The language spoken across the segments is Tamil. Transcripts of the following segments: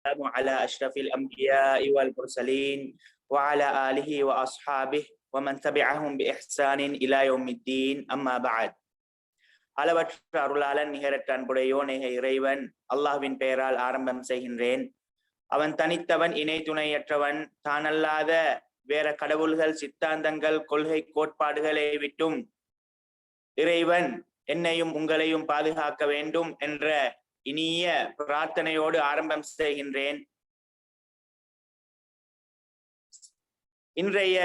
والسلام على أشرف الأنبياء والمرسلين وعلى آله وأصحابه ومن تبعهم بإحسان إلى يوم الدين أما بعد அளவற்ற அருளாளன் நிகரற்ற அன்புடையோன் ஏக இறைவன் அல்லாஹ்வின் பெயரால் ஆரம்பம் செய்கின்றேன் அவன் தனித்தவன் இணை துணையற்றவன் தானல்லாத வேற கடவுள்கள் சித்தாந்தங்கள் கொள்கை கோட்பாடுகளை விட்டும் இறைவன் என்னையும் உங்களையும் பாதுகாக்க வேண்டும் என்ற இனிய பிரார்த்தனையோடு ஆரம்பம் செய்கின்றேன். இன்றைய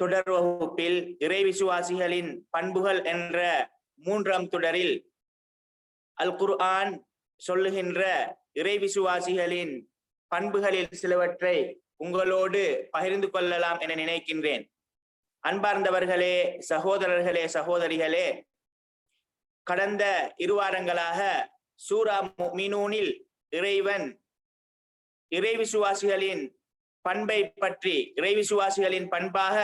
தொடர் வகுப்பில் இறை விசுவாசிகளின் பண்புகள் என்ற மூன்றாம் தொடரில் அல் குர்ஆன் சொல்லுகின்ற இறை விசுவாசிகளின் பண்புகளில் சிலவற்றை உங்களோடு பகிர்ந்து கொள்ளலாம் என நினைக்கின்றேன். அன்பார்ந்தவர்களே சகோதரர்களே சகோதரிகளே கடந்த இரு வாரங்களாக சூரா மினூனில் இறைவன் இறை விசுவாசிகளின் பண்பை பற்றி இறை விசுவாசிகளின் பண்பாக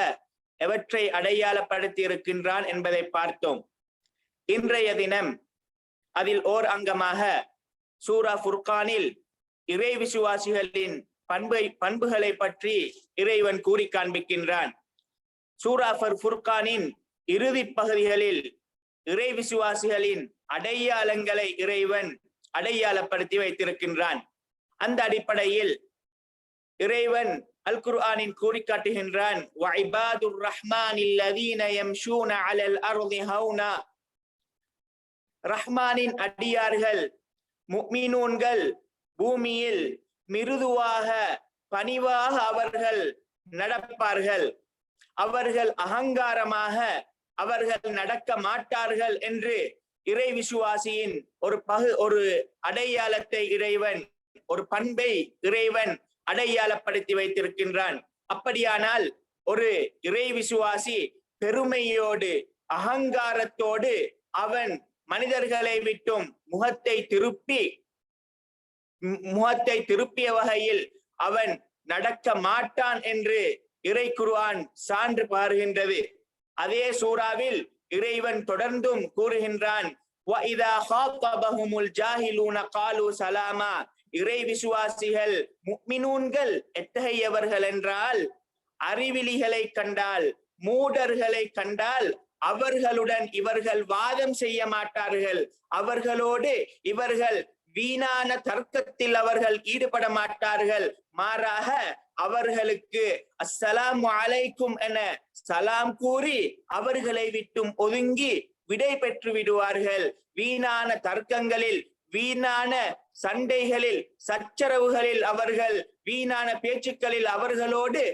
எவற்றை அடையாளப்படுத்தி இருக்கின்றான் என்பதை பார்த்தோம். இன்றைய தினம் அதில் ஓர் அங்கமாக சூரா ஃபுர்கானில் இறை விசுவாசிகளின் பண்பை பண்புகளை பற்றி இறைவன் கூறி காண்பிக்கின்றான். சூரா ஃபர் ஃபுர்கானின் இறுதி பகுதிகளில் இறை விசுவாசிகளின் அடையாளங்களை இறைவன் அடையாளப்படுத்தி வைத்திருக்கின்றான். அந்த அடிப்படையில் இறைவன் அல் குர்ஆனின் கூறி காட்டுகின்றான் வஇபாதுர் ரஹ்மானில் லதீன யம்ஷூன அலல் அர்தி ஹௌனா ரஹ்மானின் அடியார்கள் முக்மினூன்கள் பூமியில் மிருதுவாக பணிவாக அவர்கள் நடப்பார்கள். அவர்கள் அகங்காரமாக அவர்கள் நடக்க மாட்டார்கள் என்று இறை விசுவாசியின் ஒரு பகு ஒரு அடையாளத்தை இறைவன் ஒரு பண்பை இறைவன் அடையாளப்படுத்தி வைத்திருக்கின்றான். அப்படியானால் ஒரு இறை விசுவாசி பெருமையோடு அகங்காரத்தோடு அவன் மனிதர்களை விட்டும் முகத்தை திருப்பி முகத்தை திருப்பிய வகையில் அவன் நடக்க மாட்டான் என்று இறை குருவான் சான்று பாருகின்றது. அதே சூறாவில் இறைவன் தொடர்ந்தும் கூறுகின்றான் சலாமா. இறை விசுவாசிகள் முக்மினூன்கள் எத்தகையவர்கள் என்றால் அறிவிலிகளை கண்டால் மூடர்களை கண்டால் அவர்களுடன் இவர்கள் வாதம் செய்ய மாட்டார்கள். அவர்களோடு இவர்கள் வீணான தர்க்கத்தில் அவர்கள் ஈடுபட மாட்டார்கள். மாறாக அவர்களுக்கு அஸ்ஸலாம் அலைக்கும் என சலாம் கூறி அவர்களை விட்டும் ஒதுங்கி விடை பெற்று விடுவார்கள். வீணான தர்க்கங்களில் வீணான சண்டைகளில் சச்சரவுகளில் அவர்கள் வீணான பேச்சுக்களில் அவர்களோடு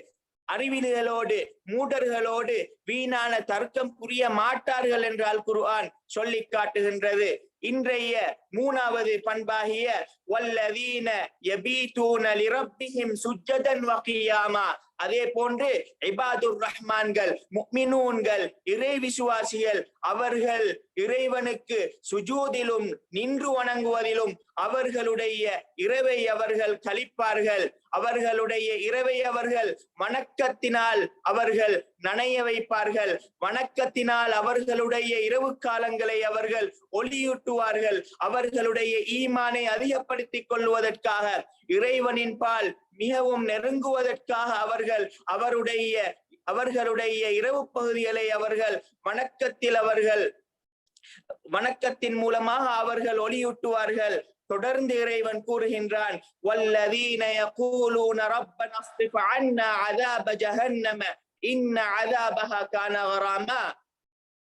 அறிவிலிகளோடு மூடர்களோடு வீணான தர்க்கம் புரிய மாட்டார்கள் என்றால் குர்ஆன் சொல்லி காட்டுகின்றது. இன்றைய மூணாவது பண்பாகிய வல்லதீன யபீதூன லிரப்பிஹிம் சுஜ்ஜதன் வகியாமா அதே போன்று இபாதுர் ரஹ்மான்கள் முக்மினூன்கள் இறை விசுவாசிகள் அவர்கள் இறைவனுக்கு சுஜூதிலும் நின்று வணங்குவதிலும் அவர்களுடைய இரவை அவர்கள் கழிப்பார்கள். அவர்களுடைய இரவை அவர்கள் வணக்கத்தினால் அவர்கள் நனைய வைப்பார்கள். வணக்கத்தினால் அவர்களுடைய இரவு காலங்களை அவர்கள் ஒளியூட்டுவார்கள். அவர்களுடைய ஈமானை அதிகப்படுத்திக் கொள்வதற்காக இறைவனின் பால் மிகவும் நெருங்குவதற்காக அவர்கள் அவருடைய அவர்களுடைய இரவு பகுதிகளை அவர்கள் வணக்கத்தில் அவர்கள் வணக்கத்தின் மூலமாக அவர்கள் ஒளியூட்டுவார்கள். தொடர்ந்து இறைவன் கூறுகின்றான் வல்லதீன யகூலூன ரப்பன அஸ்ரிஃப் அன்னா அஸாப ஜஹன்னம இன்ன அஸாபஹா கான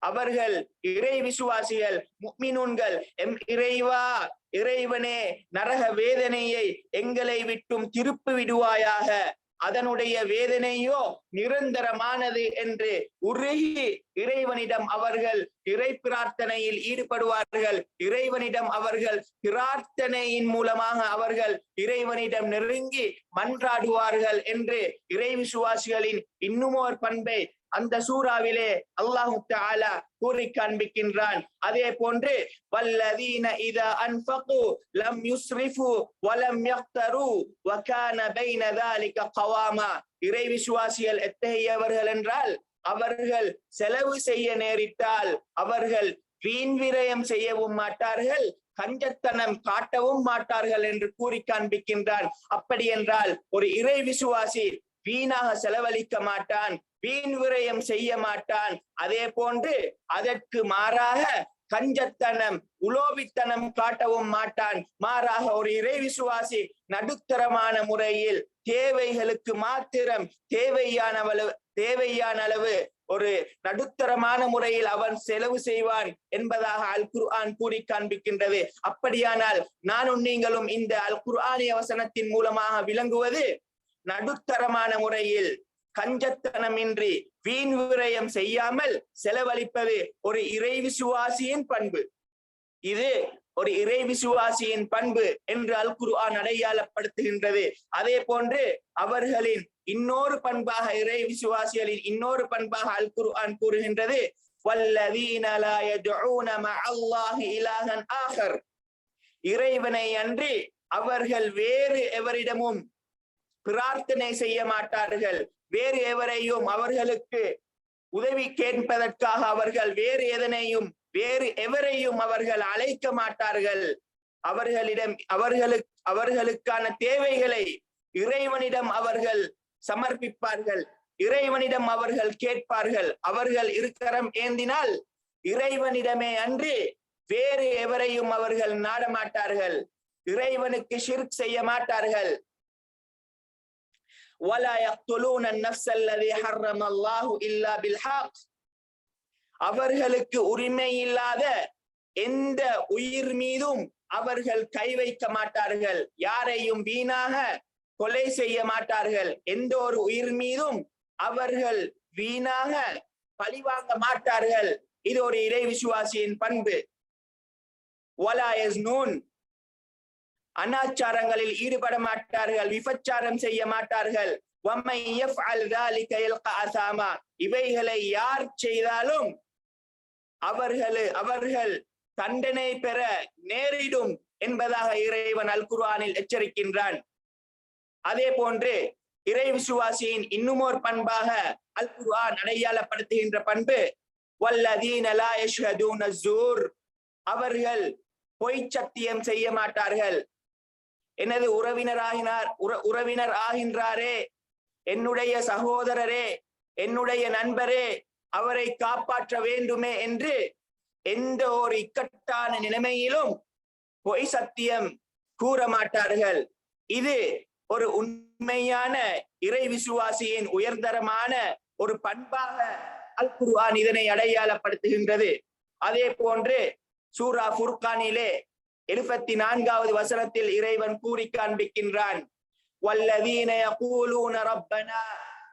அவர்கள் இறை விசுவாசிகள் முக்மினூன்கள். எம் இறைவா இறைவனே நரக வேதனையை எங்களை விட்டும் திருப்பி விடுவாயாக. அதனுடைய வேதனையோ நிரந்தரமானது என்று உருகி இறைவனிடம் அவர்கள் இறை பிரார்த்தனையில் ஈடுபடுவார்கள். இறைவனிடம் அவர்கள் பிரார்த்தனையின் மூலமாக அவர்கள் இறைவனிடம் நெருங்கி மன்றாடுவார்கள் என்று இறை விசுவாசிகளின் இன்னுமோர் பண்பை அந்த சூறாவிலே அல்லாஹு தாலா கூறி காண்பிக்கின்றான். அதே போன்று வல்லதீன இதா அன்பகு லம் யுஸ்ரிஃபு வலம் யக்தரு வகான பைன கவாமா. இறை விசுவாசிகள் எத்தகையவர்கள் என்றால் அவர்கள் செலவு செய்ய நேரிட்டால் அவர்கள் வீண் விரயம் செய்யவும் மாட்டார்கள் கஞ்சத்தனம் காட்டவும் மாட்டார்கள் என்று கூறி காண்பிக்கின்றான். அப்படி என்றால் ஒரு இறை விசுவாசி வீணாக செலவழிக்க மாட்டான். வீண் விரயம் செய்ய மாட்டான். அதே போன்று அதற்கு மாறாக கஞ்சத்தனம் உலோபித்தனம் காட்டவும் மாட்டான். மாறாக ஒரு இறை விசுவாசி நடுத்தரமான முறையில் தேவைகளுக்கு மாத்திரம் தேவையான அளவு தேவையான அளவு ஒரு நடுத்தரமான முறையில் அவன் செலவு செய்வான் என்பதாக அல் குர்ஆன் கூறி காண்பிக்கின்றது. அப்படியானால் நானும் நீங்களும் இந்த அல் குர்ஆனிய வசனத்தின் மூலமாக விளங்குவது நடுத்தரமான முறையில் கஞ்சத்தனமின்றி வீண் விரயம் செய்யாமல் செலவழிப்பது ஒரு இறை விசுவாசியின் பண்பு. இது ஒரு இறை விசுவாசியின் பண்பு என்று அல் குர்ஆன் அடையாளப்படுத்துகின்றது. அதே போன்று அவர்களின் இன்னொரு பண்பாக இறை விசுவாசிகளின் இன்னொரு பண்பாக அல் குர்ஆன் கூறுகின்றது வல்லதீன லா யதுஊன மஅல்லாஹி இலாஹன் ஆகர் இறைவனை அன்றி அவர்கள் வேறு எவரிடமும் பிரார்த்தனை செய்ய மாட்டார்கள். வேறு எவரையும் அவர்களுக்கு உதவி கேட்பதற்காக அவர்கள் வேறு எதனையும் வேறு எவரையும் அவர்கள் அழைக்க மாட்டார்கள். அவர்களிடம் அவர்களுக்கு அவர்களுக்கான தேவைகளை இறைவனிடம் அவர்கள் சமர்ப்பிப்பார்கள். இறைவனிடம் அவர்கள் கேட்பார்கள். அவர்கள் இருக்கரம் ஏந்தினால் இறைவனிடமே அன்றி வேறு எவரையும் அவர்கள் நாடமாட்டார்கள். இறைவனுக்கு ஷிர்க் செய்ய மாட்டார்கள். ولا يقتلون النفس الذي حرم الله الا بالحق அவர்களுக்கு உரிமை இல்லாத எந்த உயிர் மீதும் அவர்கள் கை வைக்க மாட்டார்கள் யாரையும் வீணாக கொலை செய்ய மாட்டார்கள் எந்த ஒரு உயிர் மீதும் அவர்கள் வீணாக பழிவாங்க மாட்டார்கள் இது ஒரு இறை விசுவாசியின் பண்பு நூன் அனாச்சாரங்களில் ஈடுபட மாட்டார்கள் விபச்சாரம் செய்ய மாட்டார்கள். இவைகளை யார் செய்தாலும் அவர்கள் அவர்கள் தண்டனை பெற நேரிடும் என்பதாக இறைவன் அல் குர்ஆனில் எச்சரிக்கின்றான். அதே போன்று இறை விசுவாசியின் இன்னுமோர் பண்பாக அல் குர்ஆன் அடையாளப்படுத்துகின்ற பண்பு வல்லதீன அவர்கள் பொய் சத்தியம் செய்ய மாட்டார்கள். எனது உறவினராகினார் உறவினர் ஆகின்றாரே என்னுடைய சகோதரரே என்னுடைய நண்பரே அவரை காப்பாற்ற வேண்டுமே என்று எந்த ஒரு இக்கட்டான நிலைமையிலும் பொய் சத்தியம் கூற மாட்டார்கள். இது ஒரு உண்மையான இறை விசுவாசியின் உயர்தரமான ஒரு பண்பாக அல் குர்ஆன் இதனை அடையாளப்படுத்துகின்றது. அதே போன்று சூரா ஃபுர்கானிலே எழுபத்தி நான்காவது வசனத்தில் இறைவன் கூறி காண்பிக்கின்றான் والذين يقولون ربنا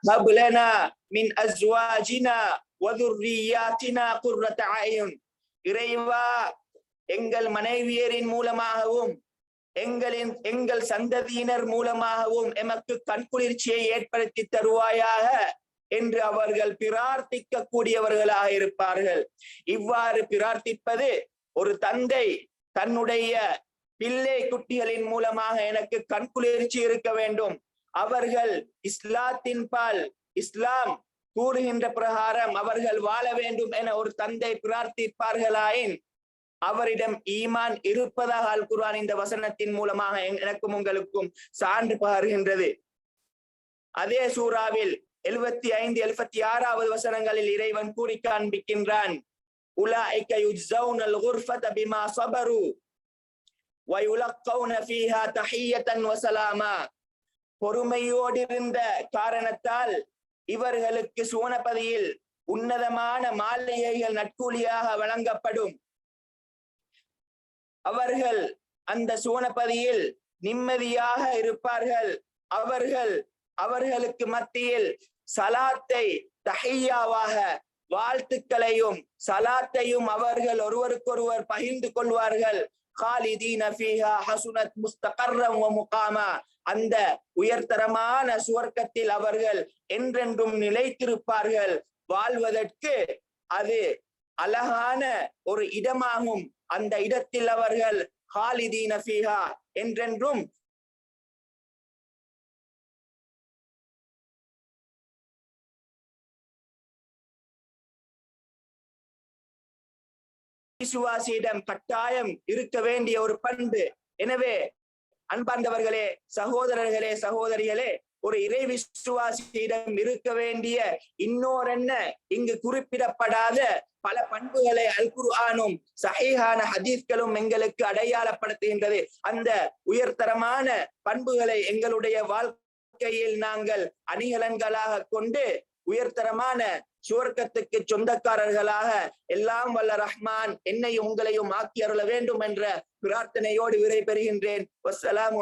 هب لنا من ازواجنا وذرياتنا قرة اعين இறைவா எங்கள் மனைவியரின் மூலமாகவும் எங்களின் எங்கள் சந்ததியினர் மூலமாகவும் எமக்கு கண்குளிர்ச்சியை ஏற்படுத்தி தருவாயாக என்று அவர்கள் பிரார்த்திக்க கூடியவர்களாக இருப்பார்கள் இவ்வாறு பிரார்த்திப்பது ஒரு தந்தை தன்னுடைய பிள்ளை குட்டிகளின் மூலமாக எனக்கு கண்குளிர்ச்சி இருக்க வேண்டும். அவர்கள் இஸ்லாத்தின் பால் இஸ்லாம் கூறுகின்ற பிரகாரம் அவர்கள் வாழ வேண்டும் என ஒரு தந்தை பிரார்த்திப்பார்களாயின் அவரிடம் ஈமான் இருப்பதாக அல் குர்ஆன் இந்த வசனத்தின் மூலமாக எனக்கும் உங்களுக்கும் சான்று பகர்கின்றது. அதே சூறாவில் எழுபத்தி ஐந்து எழுபத்தி ஆறாவது வசனங்களில் இறைவன் கூறி காண்பிக்கின்றான். உலாய்க யுஜ்ஸவுனல் குர்ஃபத பிமா சபரு ويلقون فيها تحية وسلاما பொறுமையோடு இருந்த காரணத்தால் இவர்களுக்கு சுவனபதியில் உன்னதமான மாளிகைகள் நட்கூலியாக வழங்கப்படும் அவர்கள் அந்த சுவனபதியில் நிம்மதியாக இருப்பார்கள் அவர்கள் அவர்களுக்கு மத்தியில் சலாத்தை தஹையாவாக வாழ்த்துக்களையும் சலாத்தையும் அவர்கள் ஒருவருக்கொருவர் பகிர்ந்து கொள்வார்கள். அந்த உயர்தரமான சுவர்க்கத்தில் அவர்கள் என்றென்றும் நிலைத்திருப்பார்கள். வாழ்வதற்கு அது அழகான ஒரு இடமாகும். அந்த இடத்தில் அவர்கள் ஹாலிதீன என்றென்றும் விசுவாசியிடம் கட்டாயம் இருக்க வேண்டிய ஒரு பண்பு. எனவே அன்பார்ந்தவர்களே சகோதரர்களே சகோதரிகளே ஒரு இறை விசுவாசியிடம் இருக்க வேண்டிய இன்னொரென்ன? இங்கு குறிப்பிடப்படாத பல பண்புகளை அல் குர்ஆனும் சஹீஹான ஹதீஸ்களும் எங்களுக்கு அடையாளப்படுத்துகின்றது. அந்த உயர்தரமான பண்புகளை எங்களுடைய வாழ்க்கையில் நாங்கள் அணிகலன்களாக கொண்டு உயர்தரமான சுவர்க்கத்துக்கு சொந்தக்காரர்களாக எல்லாம் வல்ல ரஹ்மான் என்னையும் உங்களையும் ஆக்கி அருள வேண்டும் என்ற பிரார்த்தனையோடு விடை பெறுகின்றேன் வஸ்ஸலாமு